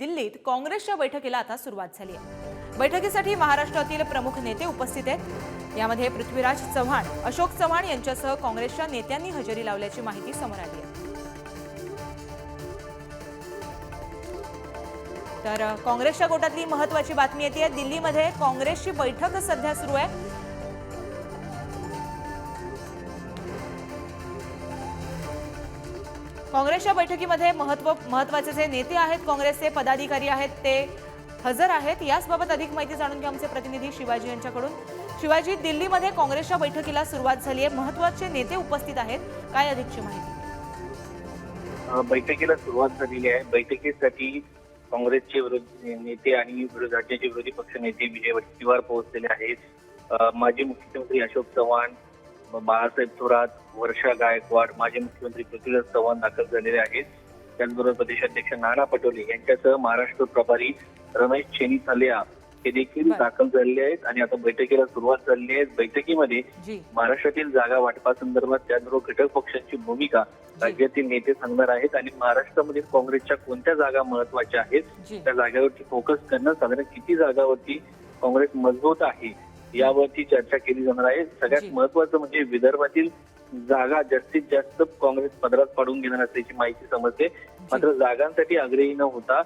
दिल्लीत काँग्रेसच्या बैठकीला आता सुरुवात झाली आहे. बैठकीसाठी महाराष्ट्रातील प्रमुख नेते उपस्थित आहेत. यामध्ये पृथ्वीराज चव्हाण अशोक चव्हाण यांच्यासह काँग्रेसच्या नेत्यांनी हजेरी लावल्याची माहिती समोर आली आहे. तर काँग्रेसच्या गोटातली महत्वाची बातमी येते. दिल्लीमध्ये काँग्रेसची बैठक सध्या सुरू आहे. काँग्रेसच्या बैठकीमध्ये महत्त्व महत्त्वाचे जे नेते आहेत काँग्रेसचे पदाधिकारी आहेत ते हजर आहेत. याचबाबत अधिक माहिती जाणून घ्या आमचे प्रतिनिधी शिवाजी यांच्याकडून. शिवाजी दिल्लीमध्ये काँग्रेसच्या बैठकीला सुरुवात झाली आहे महत्त्वाचे नेते उपस्थित आहेत. काय अधिकची माहिती? बैठकीला सुरुवात झालेली आहे. बैठकीसाठी काँग्रेसचे विरोधी नेते आणि राज्याचे विरोधी पक्ष नेते विजय वडेट्टीवार पोहोचलेले आहेत. माजी मुख्यमंत्री अशोक चव्हाण बाळासाहेब थोरात वर्षा गायकवाड माजी मुख्यमंत्री पृथ्वीराज चव्हाण दाखल झालेले आहेत. त्याचबरोबर प्रदेशाध्यक्ष नाना पटोले यांच्यासह महाराष्ट्र प्रभारी रमेश चेनीथालिया हे देखील. दाखल झालेले आहेत आणि आता बैठकीला सुरुवात झालेली आहे. बैठकीमध्ये महाराष्ट्रातील जागा वाटपासंदर्भात त्याचबरोबर घटक पक्षांची भूमिका राज्यातील नेते सांगणार आहेत आणि महाराष्ट्रामध्ये काँग्रेसच्या कोणत्या जागा महत्त्वाच्या आहेत? त्या जागेवरती फोकस करणं साधारण किती जागावरती काँग्रेस मजबूत आहे? यावरती चर्चा केली जाणार आहे. सगळ्यात महत्वाचं म्हणजे विदर्भातील जागा जास्तीत जास्त काँग्रेस पदरात पाडून घेणार असल्याची माहिती समजते. मात्र जागांसाठी आग्रही न होता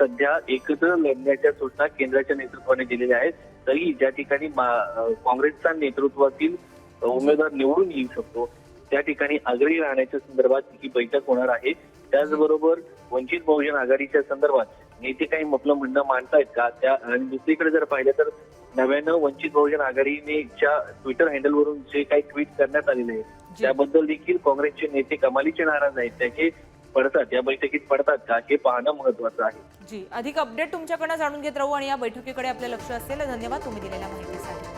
सध्या एकत्र लढण्याच्या सूचना केंद्राच्या नेतृत्वाने दिलेल्या आहेत. तरी ज्या ठिकाणी काँग्रेसच्या नेतृत्वातील उमेदवार निवडून येऊ शकतो त्या ठिकाणी आग्रही राहण्याच्या संदर्भात ही बैठक होणार आहे. त्याचबरोबर वंचित बहुजन आघाडीच्या संदर्भात नेते काही आपलं म्हणणं मांडतायत का? त्या आणि दुसरीकडे जर पाहिलं तर नव्यानं वंचित बहुजन आघाडीने च्या ट्विटर हँडलवरून जे काही ट्विट करण्यात आलेले आहे त्याबद्दल देखील काँग्रेसचे नेते कमालीचे नाराज आहेत. त्याचे पडतात या बैठकीत पडतात का? हे पाहणं महत्वाचं आहे. जी. अधिक अपडेट तुमच्याकडनं जाणून घेत राहू आणि या बैठकीकडे आपले लक्ष असेल धन्यवाद. तुम्ही दिलेल्या माहितीसाठी.